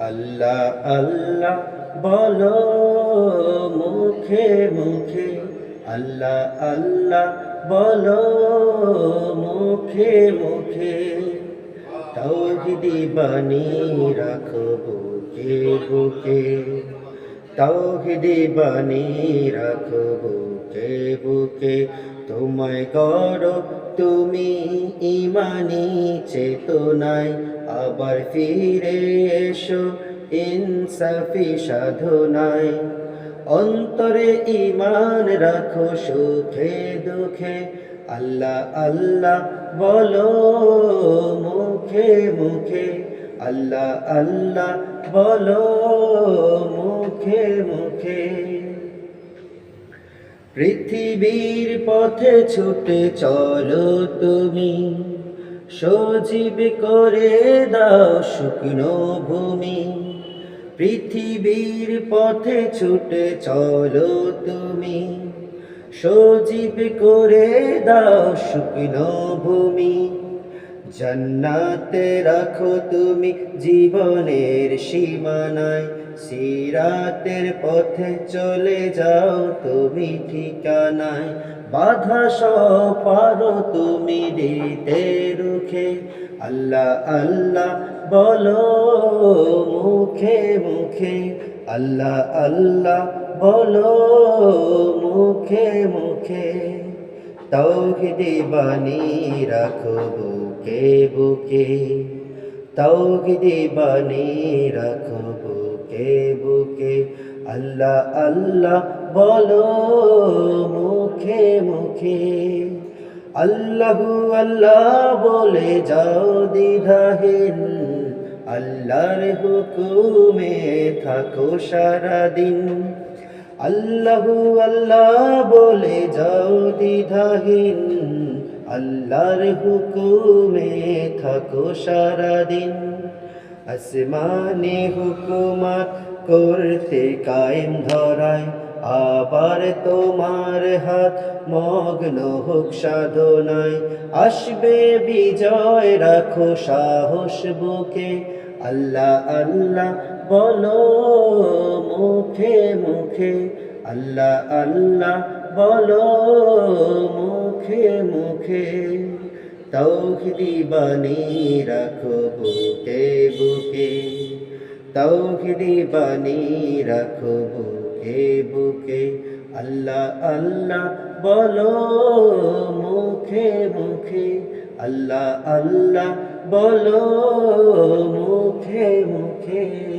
আল্লাহ আল্লাহ বলো মুখে মুখে। আল্লাহ আল্লাহ বলো মুখে মুখে। তৌহিদি বাণী রাখো বুকে বুকে। তৌহিদি বাণী রাখো বুকে। বুকে বুকে তোমায় গড় তুমি ইমানি চেতনায় আবার ফিরে এসো ইনসাফি সাধনায়। অন্তরে ইমান রাখো সুখে দুঃখে, আল্লাহ আল্লাহ বলো মুখে মুখে, আল্লাহ আল্লাহ বলো মুখে মুখে। পৃথিবীর পথে ছুটে চলো তুমি। সজীব করে দাও শুকনো ভূমি। পৃথিবীর পথে ছুটে চলো তুমি। সজীব করে দাও শুকনো ভূমি। জান্নাতে রাখো তুমি জীবনের সীমানায়। সিরাতের পথে চলে যাও তুমি ঠিকানায়। বাধা সব পারো তুমি দিতে রুখে। আল্লাহ আল্লাহ বলো মুখে মুখে। আল্লাহ আল্লাহ বলো মুখে মুখে। তৌহিদি বাণী রাখো বুকে বুকে। তৌহিদি বাণী রাখো বুকে বুকে। আল্লাহ আল্লাহ বলো মুখে মুখে। আল্লাহু, আল্লাহ বলে যাও দ্বিধাহীন। আল্লাহর হুকুমে থাকো সারাদিন। আল্লাহু আল্লাহ বলে যাও দ্বিধাহীন। আল্লাহর হুকুমে থাকো সারাদিন। আসমানে হুকুমাত করতে কায়েম ধরায়। আবার তোমার হাত মগ্ন হোক সাধনায়। আসবে বিজয়, রাখো সাহস বুকে। আল্লাহ আল্লাহ বলো মুখে মুখে। আল্লাহ আল্লাহ বলো মুখে মুখে। তৌহিদি বাণী রাখো বুকে বুকে। তৌহিদি বাণী রাখো বুকে বুকে। আল্লাহ আল্লাহ বলো মুখে মুখে। আল্লাহ আল্লাহ বলো মুখে মুখে।